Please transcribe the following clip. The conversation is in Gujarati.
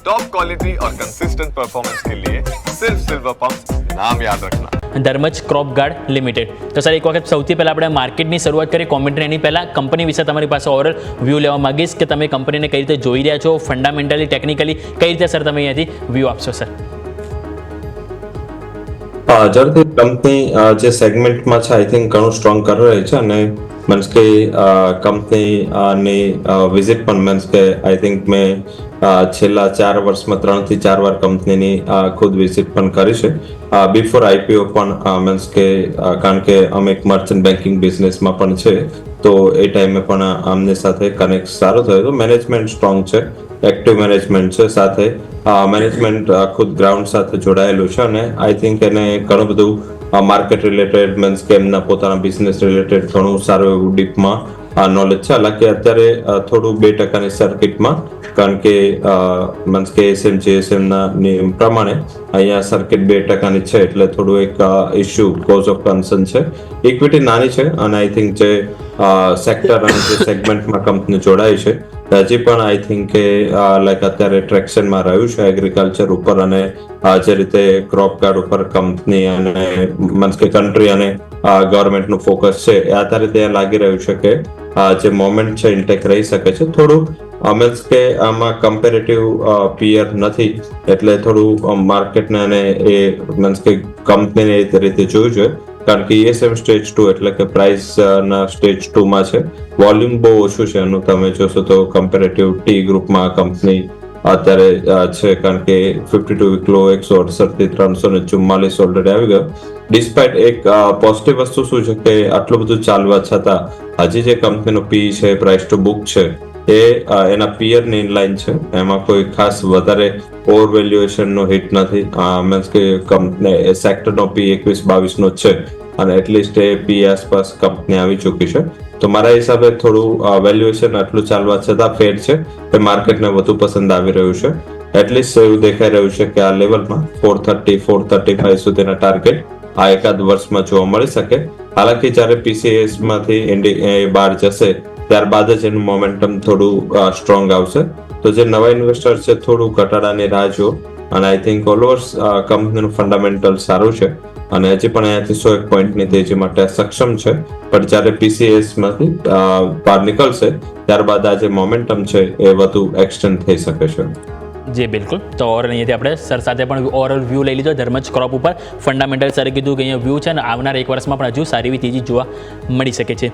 टॉप क्वालिटी और कंसिस्टेंट परफॉर्मेंस के लिए सिर्फ सिल्वर पंप नाम याद रखना ધર્મજ ક્રોપ ગાર્ડ લિમિટેડ તો સર એક વખત સૌથી પહેલાં આપણે માર્કેટની શરૂઆત કરી કોમેન્ટરી એની પહેલાં કંપની વિશે તમારી પાસે ઓવરઓલ વ્યૂ લેવા માગીશ કે તમે કંપનીને કઈ રીતે જોઈ રહ્યા છો ફંડામેન્ટલી ટેકનિકલી કઈ રીતે સર તમે અહીંયાથી વ્યૂ આપશો સર હા જરૂરથી કંપની અ, જે સેગમેન્ટમાં છે આઈ થિંક ઘણું સ્ટ્રોંગ કરી રહી છે અને મીન્સ કે કંપની ની વિઝિટ પણ મીન્સ કે આઈ થિંક મેં અ, છેલ્લા ચાર વર્ષમાં ત્રણથી ચાર વાર કંપનીની ખુદ વિઝિટ પણ કરી છે. બિફોર આઈપીઓ પણ મીન્સ કે કારણ કે અમે એક મર્ચન્ટ બેન્કિંગ બિઝનેસમાં પણ છે, તો એ ટાઈમે પણ અમને સાથે કનેક્ટ સારો થયો હતો. મેનેજમેન્ટ સ્ટ્રોંગ છે એક્ટિવ મેનેજમેન્ટ છે સાથે. મેનેજમેન્ટ ખુદ ગ્રાઉન્ડ સાથે જોડાયેલું છે અને આઈ થિંક એને ઘણું બધું માર્કેટ રિલેટેડ મીન્સ કે એમના પોતાના બિઝનેસ રિલેટેડ ઘણું સારું એવું ડીપમાં નોલેજ છે. હાલાકી અત્યારે થોડું બે ટકાની સર્કિટમાં કારણ કે મીન્સ કે એસએમ જીએસએમ ના નિયમ પ્રમાણે અહીંયા સર્કિટ બે ટકાની છે એટલે થોડું એક ઇશ્યુ કોઝ ઓફ કન્સર્ન છે. ઇક્વિટી નાની છે અને આઈ થિંક જે સેક્ટર અને જે સેગમેન્ટમાં કંપની જોડાઈ છે, હજી પણ આઈ થિંક કે લાઈક અત્યારે ટ્રેક્શનમાં રહ્યું છે એગ્રીકલ્ચર ઉપર અને જે રીતે ક્રોપ કાર્ડ ઉપર કંપની અને મીન્સ કે કન્ટ્રી અને ગવર્મેન્ટનું ફોકસ છે. એ આધારે ત્યાં લાગી રહ્યું છે કે જે મોમેન્ટ છે ઇન્ટેક રહી શકે છે. થોડું મીન્સ કે આમાં કમ્પેરેટિવ પિયર નથી. એટલે થોડું માર્કેટને અને એ મીન્સ કે કંપનીને એ રીતે જોયું જોઈએ કારણ કે ઈએસએમ સ્ટેજ ટુ એટલે કે પ્રાઇસ ના સ્ટેજ ટુ માં છે. વોલ્યુમ બહુ ઓછું છે એનું. તમે જોશો તો કમ્પેરેટિવ ટી ગ્રુપમાં કંપની અત્યારે છે કારણ કે ફિફ્ટી ટુ વિકલો એકસો અડસઠથી ત્રણસો ને ચુમ્માલીસ ઓલરેડી આવી ગયો. ડિસ્પાઇટ એક પોઝિટિવ વસ્તુ શું છે કે આટલું બધું ચાલવા છતાં, હજી જે કંપનીનો પી છે પ્રાઇસ ટુ બુક છે, એ એના પિયરની ઇનલાઇન છે. એમાં કોઈ ખાસ વધારે ઓવર વેલ્યુએશન નો હિટ નથી. મીન્સ કે કંપની સેક્ટરનો પી એકવીસ બાવીસ નો છે. અને એટલીસ્ટ એ પી આસપાસ કંપની આવી ચૂકી છે. તો મારા હિસાબે થોડું વેલ્યુએશન આટલું ચાલવા છતાં ફેર છે એ માર્કેટને વધુ પસંદ આવી રહ્યું છે. એટલીસ્ટ એવું દેખાઈ રહ્યું છે કે આ લેવલમાં four thirty four thirty five સુધીના ટાર્ગેટ આ એકાદ વર્ષમાં જોવા મળી શકે. હાલાકી જ્યારે પીસીએસમાંથી બહાર જશે, ત્યારબાદ જ એનું મોમેન્ટમ થોડું સ્ટ્રોંગ આવશે. તો જે નવા ઇન્વેસ્ટર છે, થોડું ઘટાડાની રાહ જુઓ. અને આઈ થિંક ઓલઓવર્સ કંપનીનું ફંડામેન્ટલ સારું છે. અને હજી પણ અહીંયાથી સો એક પોઈન્ટની તેજી માટે સક્ષમ છે. પણ જ્યારે પીસીએસમાંથી બહાર નીકળશે, ત્યારબાદ આ જે મોમેન્ટમ છે એ વધુ એક્સટેન્ડ થઈ શકે છે. જી, બિલકુલ. તો ઓર અહીંયાથી આપણે સર સાથે પણ ઓવરઓલ વ્યૂ લઈ લીધો. ધર્મજ ક્રોપ ઉપર ફંડામેન્ટલ સરે કીધું કે અહીંયા વ્યૂ છે અને આવનાર એક વર્ષમાં પણ હજુ સારી એવી તેજી જોવા મળી શકે છે.